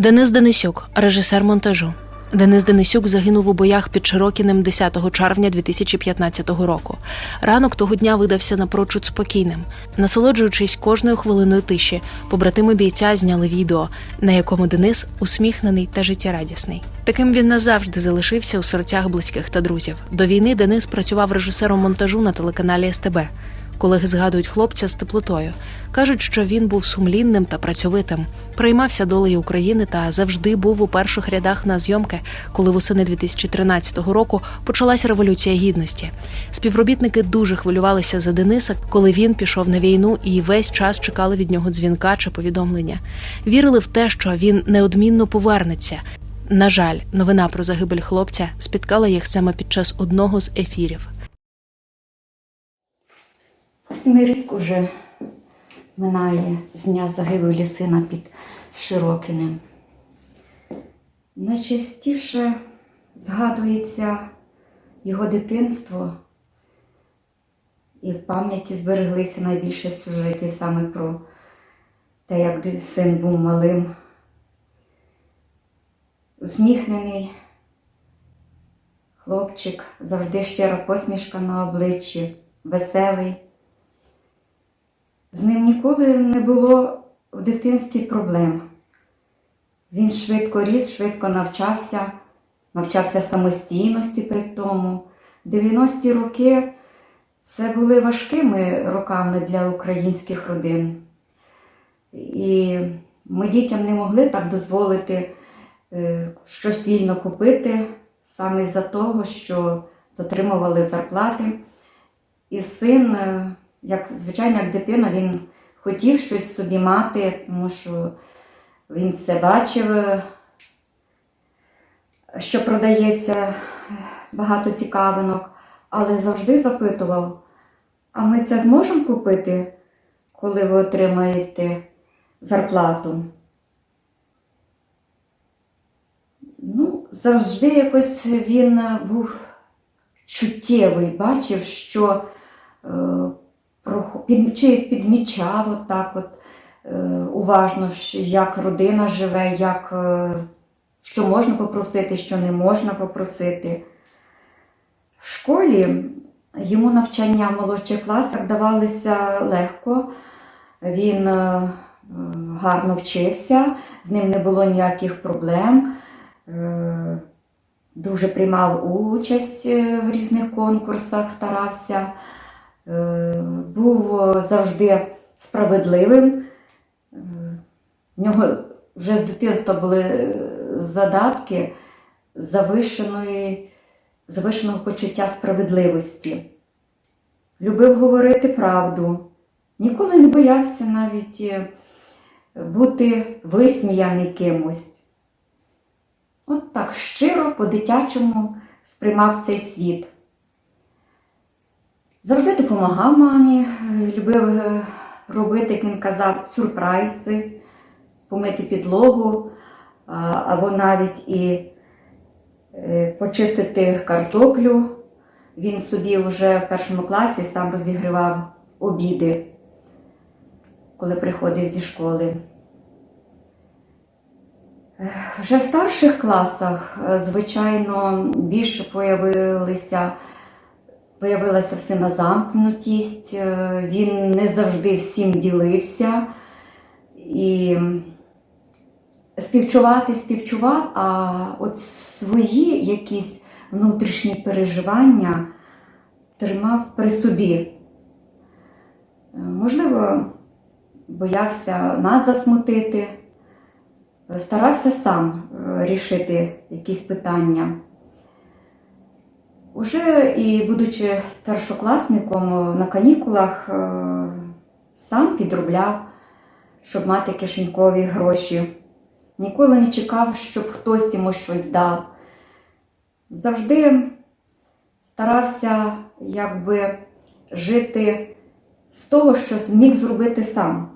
Денис Денисюк, режисер монтажу. Денис Денисюк загинув у боях під Широкіним 10 червня 2015 року. Ранок того дня видався напрочуд спокійним. Насолоджуючись кожною хвилиною тиші, побратими бійця зняли відео, на якому Денис усміхнений та життєрадісний. Таким він назавжди залишився у серцях близьких та друзів. До війни Денис працював режисером монтажу на телеканалі СТБ. Колеги згадують хлопця з теплотою. Кажуть, що він був сумлінним та працьовитим, приймався долею України та завжди був у перших рядах на зйомки, коли восени 2013 року почалась революція гідності. Співробітники дуже хвилювалися за Дениса, коли він пішов на війну і весь час чекали від нього дзвінка чи повідомлення. Вірили в те, що він неодмінно повернеться. На жаль, новина про загибель хлопця спіткала їх саме під час одного з ефірів. Восьмий рік уже минає з дня загибелі сина під Широкинем. Найчастіше згадується його дитинство, і в пам'яті збереглися найбільше сюжетів саме про те, як син був малим, усміхнений хлопчик, завжди щира посмішка на обличчі, веселий. З ним ніколи не було в дитинстві проблем. Він швидко ріс, швидко навчався, навчався самостійності при тому. 90-ті роки це були важкими роками для українських родин. І ми дітям не могли так дозволити е, щось вільно купити, саме з-за того, що затримували зарплати. І син, е, як звичайно, як дитина, він хотів щось собі мати, тому що він це бачив, е, що продається е, багато цікавинок, але завжди запитував: а ми це зможемо купити, коли ви отримаєте зарплату? Ну, завжди якось він був чуттєвий, бачив, що е, чи підмічав отак от, е, уважно, як родина живе, як, е, що можна попросити, що не можна попросити. В школі йому навчання в молодших класах давалися легко. Він е, гарно вчився, з ним не було ніяких проблем. Дуже приймав участь в різних конкурсах, старався, був е, завжди справедливим. Е, В нього вже з дитинства були е, задатки завишеної, завишеного почуття справедливості. Любив говорити правду, ніколи не боявся навіть е, бути висміяний кимось. От так щиро, по-дитячому сприймав цей світ. Завжди допомагав мамі, е, любив е, робити, як він казав, сюрпризи, помити підлогу, або навіть і е, почистити картоплю. Він собі вже в першому класі сам розігрівав обіди, коли приходив зі школи. Вже в старших класах, звичайно, більше появилися, появилася в сина замкнутість, е, він не завжди всім ділився. І співчувати співчував, а от свої якісь внутрішні переживання тримав при собі. Е, Можливо, боявся нас засмутити старався сам е, рішити якісь питання. Уже і будучи старшокласником на канікулах, е, сам підробляв, щоб мати кишенькові гроші. Ніколи не чекав, щоб хтось йому щось дав. Завжди старався якби жити з того, що зміг зробити сам.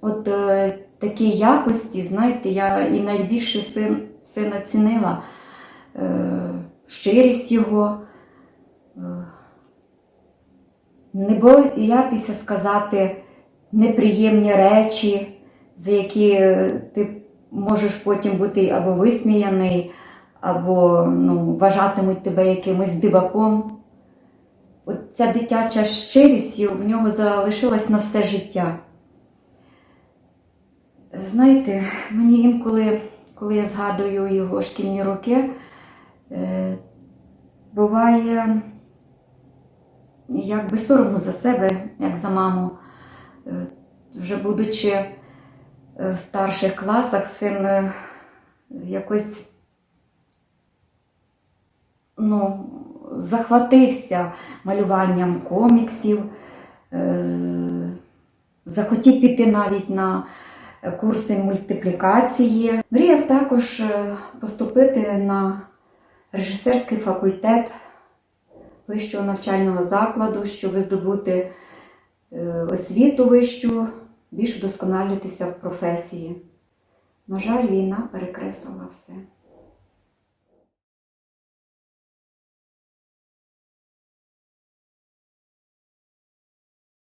От е, такі якості, знаєте, я і найбільше син, сина цінила е, щирість його, е, не боятися сказати неприємні речі, за які е, ти можеш потім бути або висміяний, або ну, вважатимуть тебе якимось диваком. От ця дитяча щирість в нього залишилась на все життя. Знаєте, мені інколи, коли я згадую його шкільні роки, буває якби соромно за себе, як за маму. Е, Вже будучи е, в старших класах, син е, якось ну, захватився малюванням коміксів, е, захотів піти навіть на курси мультиплікації. Мріяв також е, поступити на режисерський факультет вищого навчального закладу, щоб здобути е, освіту вищу, більш вдосконалитися в професії. На жаль, війна перекреслила все.